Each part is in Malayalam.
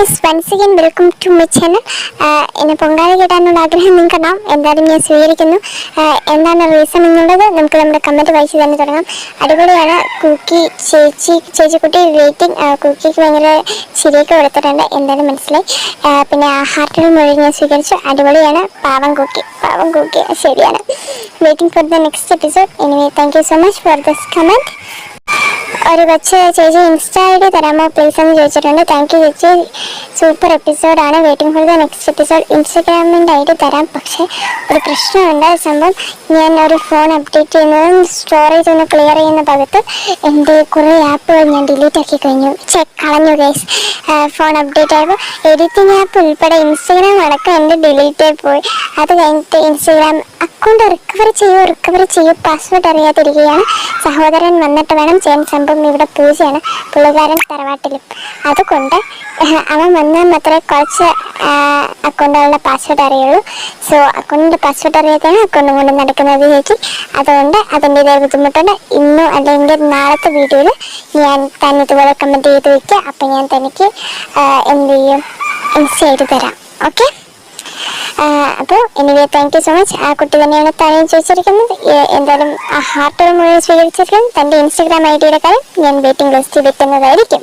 Once again welcome to my channel എന്നെ പൊങ്കാല കിട്ടാനുള്ള ആഗ്രഹം നിങ്ങൾക്കറിയാം എന്തായാലും ഞാൻ സ്വീകരിക്കുന്നു. ആഹ് എന്താണ് റീസൺ എന്നുള്ളത് നമുക്ക് നമ്മുടെ കമന്റ് വായിച്ച് തന്നെ തുടങ്ങാം. അടിപൊളിയാണ്. കുക്കി ചേച്ചി ചേച്ചിക്കുട്ടി വെയിറ്റിംഗ് കുക്കിക്ക് ഭയങ്കര ചിരിയൊക്കെ കൊടുത്തിട്ടുണ്ട്. എന്തായാലും മനസ്സിലായി. ആഹ് പിന്നെ ഹാർട്ടിൽ മുഴുവൻ ഞാൻ സ്വീകരിച്ചു. അടിപൊളിയാണ്. പാവം കുക്കി. പാവം കുക്കി. ശരിയാണ്. Waiting for the next episode anyway thank you so much for this comment ഒരു കൊച്ച് ചേച്ചി ഇൻസ്റ്റാ ഐ ഡി തരാമോ? പ്ലീസ് എന്ന് ചോദിച്ചിട്ടുണ്ട്. താങ്ക് യു ചേച്ചി. സൂപ്പർ എപ്പിസോഡാണ് waiting for the next episode ഇൻസ്റ്റഗ്രാമിന്റെ I D തരാം. പക്ഷേ ഒരു പ്രശ്നമുണ്ട്. സംഭവം ഞാൻ ഒരു ഫോൺ അപ്ഡേറ്റ് ചെയ്യുന്നതും സ്റ്റോറേജ് ഒന്ന് ക്ലിയർ ചെയ്യുന്ന ഭാഗത്ത് എന്റെ കുറേ ആപ്പുകൾ ഞാൻ ഡിലീറ്റ് ആക്കി കഴിഞ്ഞു. ചെക്ക് കളഞ്ഞു ഗൈസ് ഫോൺ അപ്ഡേറ്റ് ആയപ്പോൾ എഡിറ്റിംഗ് ആപ്പ് ഉൾപ്പെടെ ഇൻസ്റ്റഗ്രാം അടക്കം എന്റെ ഡിലീറ്റ് ആയി പോയി. അത് കഴിഞ്ഞിട്ട് ഇൻസ്റ്റഗ്രാം അക്കൗണ്ട് റിക്കവർ ചെയ്യൂ റിക്കവർ ചെയ്യൂ. പാസ്വേഡ് അറിയാതിരിക്കുകയാണ്. സഹോദരൻ വന്നിട്ട് വേണം ചെയ്യാൻ സംഭവം ഇവിടെ പൂജയാണ്. പുള്ളിക്കാരൻ തറവാട്ടിലും അതുകൊണ്ട് അവൻ വന്നാൽ മാത്രമേ കുറച്ച് അക്കൗണ്ടുകളുടെ പാസ്വേഡ് അറിയുള്ളൂ. സോ അക്കൗണ്ടിന്റെ പാസ്വേഡ് അറിയാതെയാണ് അക്കൗണ്ടും കൊണ്ട് നടക്കുന്നത് ചേച്ചി. അതുകൊണ്ട് അതിന്റെതായ ബുദ്ധിമുട്ടുണ്ട്. ഇന്നും അല്ലെങ്കിൽ നാളത്തെ വീഡിയോയിൽ ഞാൻ തന്നെ ഇതുപോലെ കമന്റ് ചെയ്ത് വയ്ക്കുക അപ്പം ഞാൻ തനിക്ക് എന്ത് ചെയ്യും? ഇൻസ്റ്റ ചെയ്ത് തരാം. ഓക്കെ അപ്പോൾ anyway thank you so much ആ കുട്ടി തന്നെയാണ് താഴെ ചോദിച്ചിരിക്കുന്നത്. എന്തായാലും ആ ഹാർട്ട് മുഴുവൻ സ്വീകരിച്ചിരിക്കുന്നത് തന്റെ ഇൻസ്റ്റഗ്രാം ഐ ഡിയുടെ കാര്യം ഞാൻ വെയിറ്റിംഗ് ലിസ്റ്റ് വെക്കുന്നതായിരിക്കും.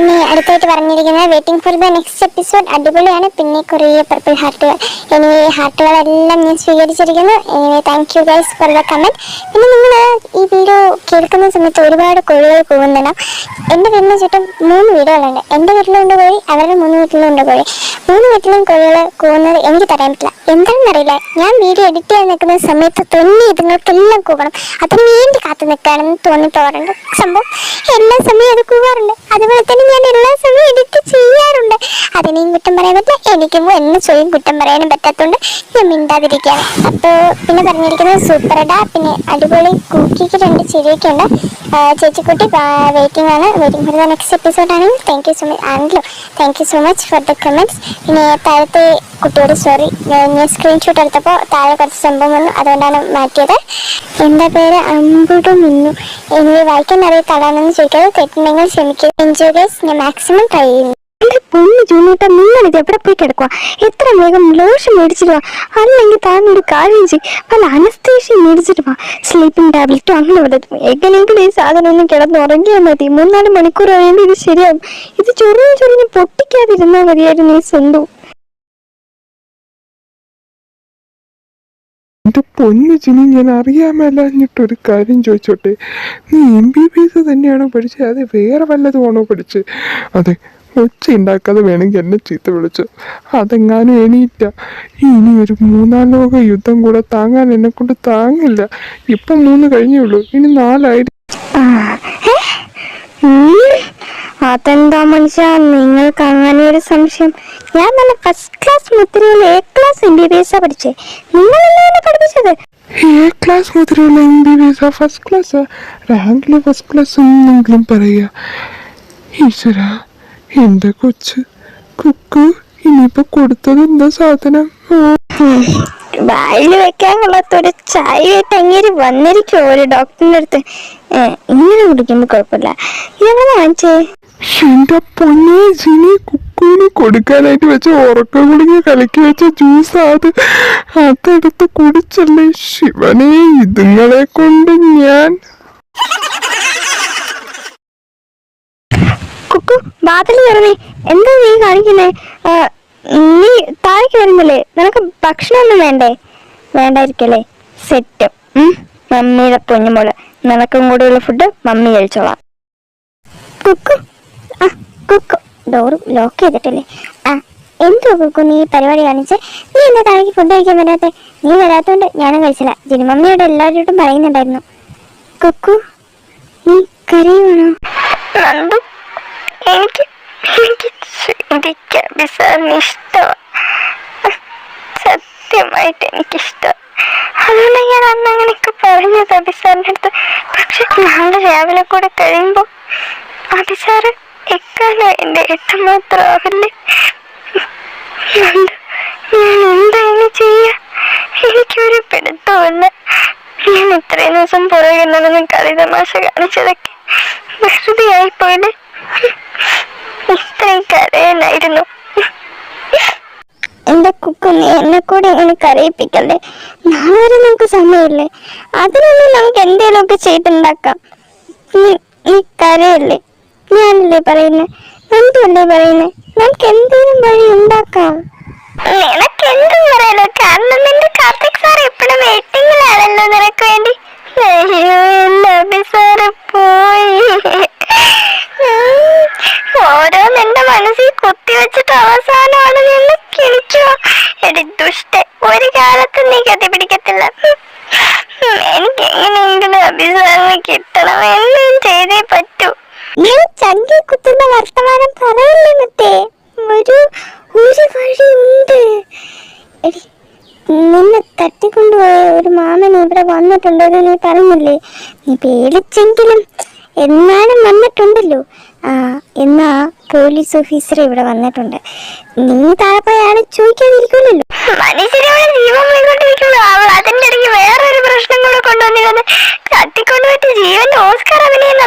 പിന്നെ അടുത്തായിട്ട് പറഞ്ഞിരിക്കുന്നത് waiting for the next episode അടിപൊളിയാണ്. പിന്നെ കുറേ പർപ്പിൾ ഹാർട്ടുകൾ എനിവേ ഹാർട്ടുകളെല്ലാം ഞാൻ സ്വീകരിച്ചിരിക്കുന്നു. Anyway thank you guys for the comment പിന്നെ നിങ്ങൾ ഈ വീഡിയോ കേൾക്കുന്ന സമയത്ത് ഒരുപാട് കോഴികൾ പോകുന്നുണ്ടാവും. എന്റെ വീടിന് ചുറ്റും മൂന്ന് വീടുകളുണ്ട്. എന്റെ വീട്ടിലുണ്ട് കോഴി അവരുടെ മൂന്ന് വീട്ടിലുണ്ട് കോഴി. മൂന്ന് വീട്ടിലും കോഴികൾ കൂവുന്നത് എനിക്ക് തരാൻ പറ്റില്ല. എന്താണെന്നറിയില്ല. ഞാൻ വീഡിയോ എഡിറ്റ് ചെയ്യാൻ നിൽക്കുന്ന സമയത്ത് തൊന്നി ഇതുങ്ങൾക്കെല്ലാം കൂവണം. അതിന് വേണ്ടി കാത്തു നിൽക്കുകയാണെന്ന് തോന്നിപ്പോകാറുണ്ട്. സംഭവം എല്ലാ സമയവും അത് കൂവാറുണ്ട്. അതുപോലെ തന്നെ ഞാൻ എല്ലാ കുറ്റം പറയാൻ പറ്റില്ല. എനിക്കും എന്നെ സ്വയം കുറ്റം പറയാനും പറ്റാത്തതുകൊണ്ട് ഞാൻ മിണ്ടാതിരിക്കുകയാണ്. അപ്പോൾ പിന്നെ പറഞ്ഞിരിക്കുന്നത് സൂപ്പറട പിന്നെ അടിപൊളി കുക്കിക്ക് രണ്ട് ചിരിയൊക്കെ ഉണ്ട്. ചേച്ചിക്കുട്ടി വെയിറ്റിംഗ് ആണ്. Waiting for the next episode ആണെങ്കിൽ താങ്ക് യു സോ മച്ച് ആണല്ലോ. Thank you so much for the comments പിന്നെ താഴത്തെ കുട്ടിയോട് സോറി ഞാൻ സ്ക്രീൻഷോട്ട് എടുത്തപ്പോൾ താഴെ കുറച്ച് സംഭവം വന്നു. അതുകൊണ്ടാണ് മാറ്റിയത്. എന്റെ പേര്? അമ്പുടു മിന്നു. എനിക്ക് വായിക്കാൻ അറിയത്താളാണെന്ന് ചോദിക്കാതെ തെറ്റുണ്ടെങ്കിൽ ക്ഷമിക്കുക എൻജോയ് ഗൈസ് ഞാൻ മാക്സിമം ട്രൈ ചെയ്യുന്നു. എന്റെ പൊന്നു ജൂണിട്ട നിങ്ങൾ ഇത് എവിടെ പോയി കിടക്കുക എത്ര വേഗം ലോഷൻ മേടിച്ചിട്ട് അല്ലെങ്കിൽ താൻ കാര്യം ചെയ്യും. പല അനസ്തേഷ്യ മേടിച്ചിട്ട് സ്ലീപ്പിംഗ് ടാബ്ലറ്റും അങ്ങനെ വല്ലതും എങ്ങനെയെങ്കിലും ഈ സാധനം ഒന്ന് കിടന്നുറങ്ങിയാൽ മതി. മൂന്നാൽ മണിക്കൂർ കഴിയുമ്പോൾ ഇത് ശരിയാവും. ഇത് ചൊറിഞ്ഞ് ചൊറിഞ്ഞ് പൊട്ടിക്കാതിരുന്നാൽ മതിയായിരുന്നു ഈ സ്വന്തം എന്റെ പൊന്നു ചിനി ഞാൻ അറിയാമല്ലാഞ്ഞിട്ടൊരു കാര്യം ചോദിച്ചോട്ടെ? നീ എം ബി ബി എസ് തന്നെയാണോ പഠിച്ചത്? അതെ വേറെ വല്ലതുമാണോ പഠിച്ചത്? അതെ ഒച്ച ഉണ്ടാക്കാതെ വേണമെങ്കിൽ എന്നെ ചീത്ത വിളിച്ചു. അതെങ്ങാനും എണീറ്റ. ഇനി ഒരു മൂന്നാം ലോക യുദ്ധം കൂടെ താങ്ങാൻ എന്നെ കൊണ്ട് താങ്ങില്ല. ഇപ്പം മൂന്ന് കഴിഞ്ഞേ ഉള്ളൂ. ഇനി നാലായി. അതെന്താ മനുഷ്യ? നിങ്ങൾക്ക് അങ്ങനെ ഒരു സംശയം? ഞാൻ നല്ല first class മുദ്രയിൽ A class M B B S പഠിച്ചേ. എന്നെ പഠിപ്പിച്ചത്? എ ക്ലാസ് മുതലുള്ള M B B S first class റാങ്കിൽ ഫസ്റ്റ് ക്ലാസ് എന്നെങ്കിലും പറയുക ഈശ്വര. എന്റെ കൊച്ച് കുക്കു ഇനിയിപ്പോ കൊടുത്തത് എന്താ സാധനം? വായിൽ വെക്കാൻ കൊള്ളാത്തൊരു ചായയായിട്ട് അങ്ങേര് വന്നിരിക്കുമോ ഒരു ഡോക്ടറിന്റെ അടുത്ത്. ഇങ്ങനെ കുടിക്കുമ്പോ കുഴപ്പമില്ല. ഇതെങ്ങനെ വാങ്ങിച്ചേ എന്റെ പൊന്നെ ജിനി കുക്കുവിന് കൊടുക്കാനായിട്ട് വെച്ച ഉറക്ക കുടുങ്ങി കലക്കി വെച്ച ജ്യൂസ് അത്. അതെടുത്ത് കുടിച്ചല്ലേ. ശിവനെ ഇതുങ്ങളെ കൊണ്ട് ഞാൻ കുക്കു ബാത്തിൽ കയറുന്നേ എന്താ നീ കാണിക്കുന്നേ? നീ താഴേക്ക് വരുന്നില്ലേ? നിനക്ക് ഭക്ഷണമൊന്നും വേണ്ടേ? വേണ്ടായിരിക്കല്ലേ. സെറ്റ്. മമ്മിയുടെ പൊന്നുമോൾ. നിനക്കും കൂടെയുള്ള ഫുഡ് മമ്മി കഴിച്ചോളാം. കുക്കു. ആ കുക്കു. ഡോർ ലോക്ക് ചെയ്തിട്ടില്ലേ. ആ എന്തോ കുക്കു നീ പരിപാടി കാണിച്ച്? നീ എന്താ താഴേക്ക് ഫുഡ് കഴിക്കാൻ വരാത്തെ? നീ വരാത്തോണ്ട് ഞാനും കഴിച്ചില്ല. ജിനി മമ്മിയോട് എല്ലാവരോടും പറയുന്നുണ്ടായിരുന്നു. കുക്കു നീ കരയുവാണോ? എനിക്ക് എനിക്ക് ചിന്തിക്കാൻ ബിസാറിന് ഇഷ്ടമാണ് സത്യമായിട്ട് എനിക്കിഷ്ടം. അതുകൊണ്ട് ഞാൻ അന്ന് അങ്ങനെയൊക്കെ പറഞ്ഞത് അഭിസാറിന്റെ അടുത്ത്. പക്ഷെ നാളെ രാവിലെ കൂടെ കഴിയുമ്പോൾ അഭിസാറ് എക്കാലം എന്റെ എത്രമാത്രമാവില്ലേ നന്ദു, ഞാൻ എന്താ ചെയ്യാ? എനിക്കൊരു പിടുത്തമില്ല ഞാൻ ഇത്രയും ദിവസം പുറകെ നടന്ന് കളി തമാശ കാണിച്ചതൊക്കെ വെറുതെ ആയിപ്പോയില്ലേ? ഇത്രയും കരയനായിരുന്നു. എന്റെ കുക്കുന്ന് എന്നെ കൂടെ ഇങ്ങനെ കരയിപ്പിക്കല്ലേ നാളെ നമുക്ക് സമയമില്ലേ? അതിനൊന്നും നമുക്ക് എന്തെങ്കിലുമൊക്കെ ചെയ്തുണ്ടാക്കാം. നീ നീ കരയല്ലേ? ഞാനല്ലേ പറയുന്നേ? എന്തുവല്ലേ പറയുന്നേ? നമുക്ക് എന്തെങ്കിലും വഴി ഉണ്ടാക്കാം. നിനക്ക് എന്തും പറയാലോ? കാരണം നിന്റെ കാർത്തിക് സാർ എപ്പോഴും വെയിറ്റിംഗിലാണല്ലോ നിനക്ക് വേണ്ടി അയ്യോ എന്റെ അഭി സാറ് പോയി ഉം. ഓരോ നിന്റെ മനസ്സിൽ കുത്തിവെച്ചിട്ട് അവസാനമാണ് നിന്ന് കിണിച്ചോ എടി ദുഷ്ട ഒരു കാലത്ത് നീ ഗതി പിടിക്കത്തില്ല ഉം. എനിക്ക് എങ്ങനെയെങ്കിലും അഭിസാറിനെ കിട്ടണം എന്നും ചെയ്തേ പറ്റൂ. നീ ചങ്കി കുത്തുന്ന വർത്തമാനം പറയല്ലേ മറ്റേ ഒരു ഒരു വഴിയുണ്ട്. എടി നിന്നെ തട്ടിക്കൊണ്ടുപോയ ഒരു മാമൻ ഇവിടെ വന്നിട്ടുണ്ടെന്ന് നീ പറഞ്ഞില്ലേ? നീ പേടിച്ചെങ്കിലും എന്നാലും വന്നിട്ടുണ്ടല്ലോ. ആ എന്നാ പോലീസ് ഓഫീസർ ഇവിടെ വന്നിട്ടുണ്ട്. നീ താഴെ പോയി ഓസ്കാർ അഭിനയം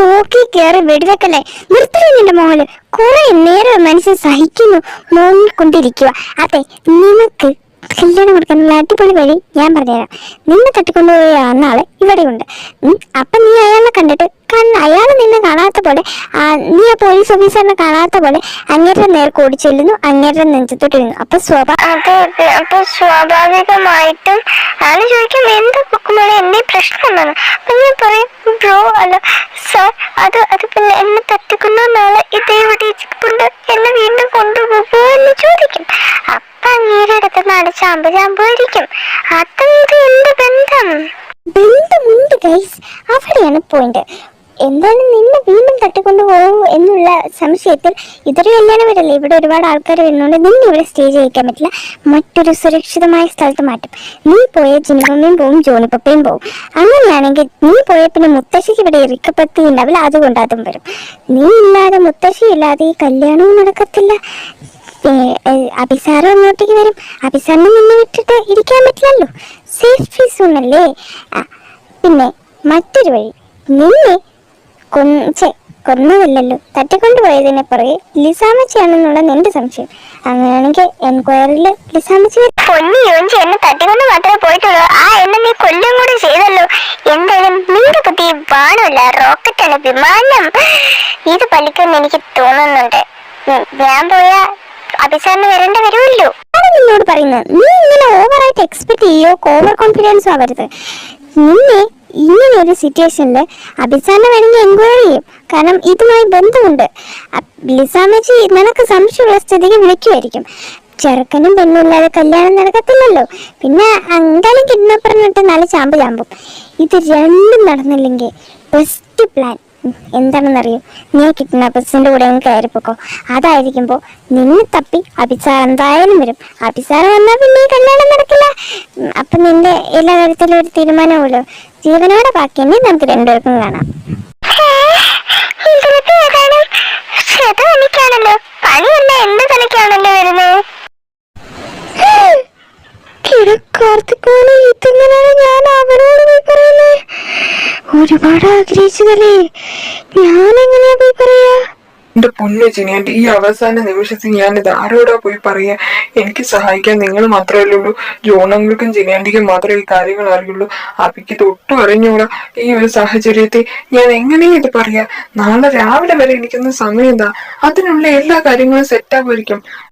തൂക്കി കയറി വെടിവെക്കല്ലേ? നിർത്തലേ നിന്റെ മോൾ. കുറെ നേരം മനുഷ്യൻ സഹിക്കുന്നു മോങ്ങിക്കൊണ്ടിരിക്കുക അതെ നിനക്ക് കല്യാണം കൊടുക്കാനുള്ള അടിപൊളി വഴി ഞാൻ പറഞ്ഞുതരാം. നിന്നെ തട്ടിക്കൊണ്ടുപോയ ആൾ ഇവിടെയുണ്ട്. അപ്പൊ നീ അയാളെ കണ്ടിട്ട് കാരണം അയാൾ നിന്നെ കാണാത്ത പോലെ നീ ആ പോലീസ് ഓഫീസറിനെ കാണാത്ത പോലെ അങ്ങേരുടെ നേർക്ക് ഓടി ചെല്ലുന്നു അങ്ങേരുടെ നെഞ്ചത്തോട്ട് ഇരുന്നു അപ്പൊ സ്വാഭാവിക അപ്പൊ സ്വാഭാവികമായിട്ടും ആൾ ചോദിക്കും എന്താ പൊക്കുമ്പോഴേ എന്റെ പ്രശ്നം എന്താണ് അപ്പൊ ഞാൻ പറയും ബ്രോ അല്ല സാർ അത് അത് പിന്നെ എന്നെ തട്ടിക്കുന്ന നാളെ ഇതേ ഇവിടെ എന്നെ വീണ്ടും കൊണ്ടുപോകുമോ എന്ന് ചോദിക്കും അപ്പൊ അങ്ങേരുടെ അടുത്ത് ബന്ധം? ബന്ധമുണ്ട് അവിടെയാണ് പോയിന്റ് എന്താണ് നിന്നെ വീണ്ടും തട്ടിക്കൊണ്ടുപോകും എന്നുള്ള സംശയത്തിൽ ഇതൊരു കല്യാണം വരല്ല ഇവിടെ ഒരുപാട് ആൾക്കാർ വരുന്നുണ്ട്. നിന്നെ ഇവിടെ സ്റ്റേ ചെയ്യിക്കാൻ പറ്റില്ല. മറ്റൊരു സുരക്ഷിതമായ സ്ഥലത്ത് മാറ്റും. നീ പോയ ജിനിമമ്മയും പോവും ജോണിപ്പപ്പയും പോവും. അങ്ങനെയാണെങ്കിൽ നീ പോയ പിന്നെ മുത്തശ്ശിക്ക് ഇവിടെ ഇറിക്കപ്പത്തി ഉണ്ടാവില്ല. അതുകൊണ്ട് അതും വരും. നീ ഇല്ലാതെ മുത്തശ്ശി ഇല്ലാതെ ഈ കല്യാണവും നടക്കത്തില്ല. അഭിസാരം അങ്ങോട്ടേക്ക് വരും. അഭിസാറിനെ മുന്നേ വിട്ടിട്ട് ഇരിക്കാൻ പറ്റില്ലല്ലോ. സേഫ് സോണല്ലേ പിന്നെ മറ്റൊരു വഴി. നിന്നെ ഛെ, കൊന്നതല്ലല്ലോ. തട്ടിക്കൊണ്ടുപോയതിനെ പുറകെ ലിസാമച്ചിയാണെന്നുള്ള നിന്റെ സംശയം. അങ്ങനെയാണെങ്കിൽ എൻക്വയറിൽ ലിസാമച്ചി പൊന്നി യോഞ്ചി എന്നെ തട്ടിക്കൊണ്ട് മാത്രമേ പോയിട്ടുള്ളൂ. ആ എന്നെ നീ കൊല്ലും കൂടി ചെയ്തല്ലോ. എന്തായാലും നിന്റെ ബുദ്ധി ബാണമല്ല. റോക്കറ്റാണ് വിമാനം. ഇത് പലിക്കുമെന്ന് എനിക്ക് തോന്നുന്നുണ്ട്. ഞാൻ പോയാ അഭിസാറിന് വരേണ്ട വരുമല്ലോ. നിന്നോട് പറയുന്നത്? നീ ഇങ്ങനെ ഓവറായിട്ട് എക്സ്പെക്ട് ചെയ്യോ? ഓവർ കോൺഫിഡൻസ് ആവരുത്. നിന്നെ ഇങ്ങനെ ഒരു സിറ്റുവേഷനിൽ അഭിസാറിനെ വേണമെങ്കിൽ എൻക്വയറി ചെയ്യും. കാരണം ഇതുമായി ബന്ധമുണ്ട്. ലിസാമച്ചി നിനക്ക് സംശയമുള്ള സ്ഥിതിക്ക് വിളിക്കുമായിരിക്കും. ചെറുക്കനും പെണ്ണും കല്യാണം നടക്കത്തില്ലല്ലോ. പിന്നെ എന്തായാലും കിഡ്നാപ്പറിനിട്ട് നല്ല ചാമ്പ് ചാമ്പും. ഇത് രണ്ടും നടന്നില്ലെങ്കിൽ ബെസ്റ്റ് പ്ലാൻ എന്താണെന്നറിയോ? നീ കിഡ്നാപ്പേഴ്സിന്റെ കൂടെ അങ്ങ് കയറിപ്പോക്കോ അതായിരിക്കുമ്പോ നിന്നെ തപ്പി അഭിസാർ എന്തായാലും വരും. അഭിസാർ വന്നാൽ പിന്നെ ഈ കല്യാണം നടക്കില്ല. അപ്പൊ നിന്റെ എല്ലാ കാര്യത്തിലും ഒരു തീരുമാനമുള്ളൂ ജീവനോടെ ബാക്കി നീ നമുക്ക് രണ്ടുപേർക്കും കാണാം. പണിയല്ല എന്റെ വരുന്നത് ഞാൻ അവരോട് പോയി പറയുന്നത് ഒരുപാട് ആഗ്രഹിച്ചതല്ലേ? ഞാൻ എങ്ങനെയാ പോയി പറയാ? എന്റെ ഈ അവസാന നിമിഷത്തിൽ ഞാൻ ഇത് ആരോടാ പോയി പറയാ? എനിക്ക് സഹായിക്കാൻ നിങ്ങൾ മാത്രമല്ലേ ഉള്ളൂ. ജോണങ്ങൾക്കും ജിനിയാന്റിക്കും മാത്രമേ ഈ കാര്യങ്ങൾ അറിയുള്ളൂ. അപ്പിക്ക് തൊട്ടും അറിഞ്ഞൂടാ. ഈ ഒരു സാഹചര്യത്തിൽ ഞാൻ എങ്ങനെയും ഇത് പറയാ? നാളെ രാവിലെ വരെ എനിക്കുന്ന സമയം എന്താ അതിനുള്ള എല്ലാ കാര്യങ്ങളും സെറ്റാകുമായിരിക്കും